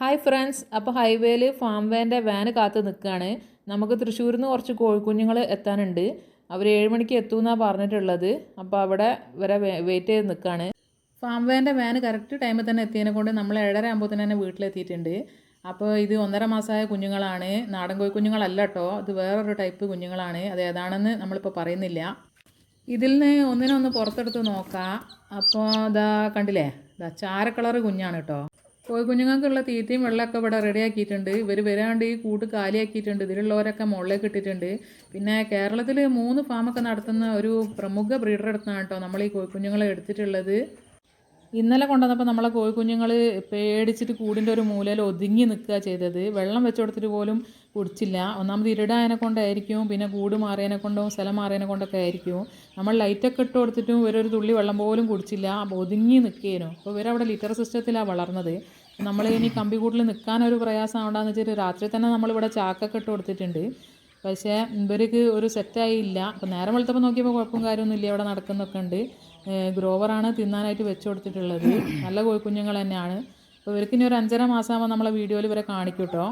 Hi friends അപ്പോൾ ഹൈവേയിൽ farm വാന്റെ van കാത്ത് നിൽക്കുകയാണ് നമുക്ക് തൃശ്ശൂരിൽ നിന്ന് കുറച്ച് കോഴിക്കുഞ്ഞുങ്ങൾ എത്താനുണ്ട്. അവർ ഏഴ് മണിക്ക് എത്തുമെന്നാണ് പറഞ്ഞിട്ടുള്ളത്. അപ്പോൾ അവിടെ വരെ വെയിറ്റ് ചെയ്ത് നിൽക്കുകയാണ് ഫാം വാന്റെ വാന് കറക്റ്റ് ടൈമിൽ തന്നെ എത്തിയതിനെ കൊണ്ട് നമ്മൾ ഏഴര ആകുമ്പോൾ തന്നെ വീട്ടിലെത്തിയിട്ടുണ്ട്. അപ്പോൾ ഇത് ഒന്നര മാസമായ കുഞ്ഞുങ്ങളാണ്. നാടൻ കോഴി കുഞ്ഞുങ്ങളല്ല കേട്ടോ അത് വേറൊരു ടൈപ്പ് കുഞ്ഞുങ്ങളാണ്. അത് ഏതാണെന്ന് നമ്മളിപ്പോൾ പറയുന്നില്ല. ഇതിൽ നിന്ന് ഒന്നിനൊന്ന് പുറത്തെടുത്ത് നോക്കാം. അപ്പോൾ ഇതാ കണ്ടില്ലേ? ഇതാ ചാര കുഞ്ഞാണ് കേട്ടോ കോഴി കുഞ്ഞുങ്ങൾക്കുള്ള തീറ്റയും വെള്ളമൊക്കെ ഇവിടെ റെഡിയാക്കിയിട്ടുണ്ട് ഇവർ വരാണ്ട് ഈ കൂട്ട് കാലിയാക്കിയിട്ടുണ്ട്. ഇതിലുള്ളവരൊക്കെ മുകളിലേക്ക് ഇട്ടിട്ടുണ്ട്. പിന്നെ കേരളത്തിൽ മൂന്ന് ഫാമൊക്കെ നടത്തുന്ന ഒരു പ്രമുഖ ബ്രീഡർ എടുത്താണ് കേട്ടോ നമ്മൾ ഈ കോഴിക്കുഞ്ഞുങ്ങളെ എടുത്തിട്ടുള്ളത്. ഇന്നലെ കൊണ്ടുവന്നപ്പോൾ നമ്മളെ കോഴിക്കുഞ്ഞുങ്ങൾ പേടിച്ചിട്ട് കൂടിന്റെ ഒരു മൂലയിൽ ഒതുങ്ങി നിൽക്കുക ചെയ്തത്. വെള്ളം വെച്ച് കൊടുത്തിട്ട് പോലും കുടിച്ചില്ല. ഒന്നാമത് ഇരുടായതിനെ കൊണ്ടായിരിക്കും പിന്നെ കൂട് മാറിയതിനെ കൊണ്ടും സ്ഥലം മാറിയതിനെ കൊണ്ടൊക്കെ ആയിരിക്കും. നമ്മൾ ലൈറ്റൊക്കെ ഇട്ട് കൊടുത്തിട്ടും ഇവരൊരു തുള്ളി വെള്ളം പോലും കുടിച്ചില്ല. ഒതുങ്ങി നിൽക്കുകയായിരുന്നു അപ്പോൾ ഇവരവിടെ ലിറ്റർ സിസ്റ്റത്തിലാണ് വളർന്നത്. നമ്മൾ ഇനി കമ്പിക്കൂട്ടിൽ നിൽക്കാനൊരു പ്രയാസം ആവണ്ടെന്ന് വെച്ചിട്ട് രാത്രി തന്നെ നമ്മളിവിടെ ചാക്കൊക്കെ ഇട്ട് കൊടുത്തിട്ടുണ്ട്. പക്ഷേ ഇവർക്ക് ഒരു സെറ്റായില്ല അപ്പോൾ നേരം വെളുത്തപ്പോൾ നോക്കിയപ്പോൾ കുഴപ്പം കാര്യമൊന്നുമില്ല. ഇവിടെ നടക്കുന്നൊക്കെ ഉണ്ട്. ഗ്രോവറാണ് തിന്നാനായിട്ട് വെച്ച് കൊടുത്തിട്ടുള്ളത്. നല്ല കോഴിക്കുഞ്ഞുങ്ങൾ തന്നെയാണ്. അപ്പോൾ ഇവർക്ക് ഇനി ഒരു അഞ്ചര മാസമാകുമ്പോൾ നമ്മളെ വീഡിയോയിൽ ഇവരെ കാണിക്കും കേട്ടോ